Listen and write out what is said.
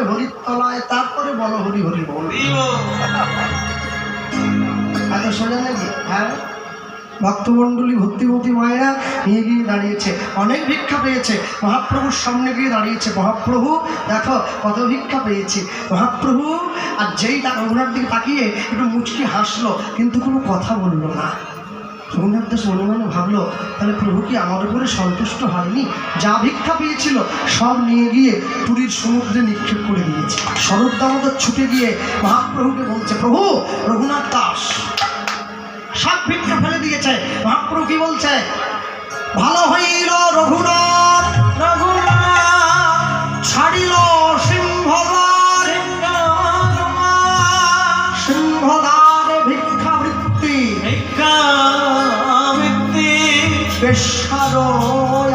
যাবে হরির তলায়, তারপরে বলো হরি হরি বল এত সোজা নাকি হ্যাঁ? ভক্তমণ্ডলী ভক্তিমতী মায়েরা নিয়ে গিয়ে দাঁড়িয়েছে। অনেক ভিক্ষা পেয়েছে। মহাপ্রভুর সামনে গিয়ে দাঁড়িয়েছে। মহাপ্রভু, দেখো কত ভিক্ষা পেয়েছে। মহাপ্রভু, আর যেই ওনার দিকে তাকিয়ে একটু মুচকি হাসলো, কিন্তু কোনো কথা বলল না। রঘুনাথ মনে মনে ভাবলো, তাহলে প্রভু কি আমার উপরে সন্তুষ্ট হয়নি যা ভিক্ষা পেয়েছিল, সব নিয়ে গিয়ে পুরীর সমুদ্রে নিক্ষেপ করে দিয়েছে। শরৎ দামোদর ছুটে গিয়ে মহাপ্রভুকে বলছে, প্রভু, রঘুনাথ দাস সব ভিক্ষা ফেলে দিয়েছে। মহাপ্রভু কি বলছে, ভালো রঘুনাথ বেশারণ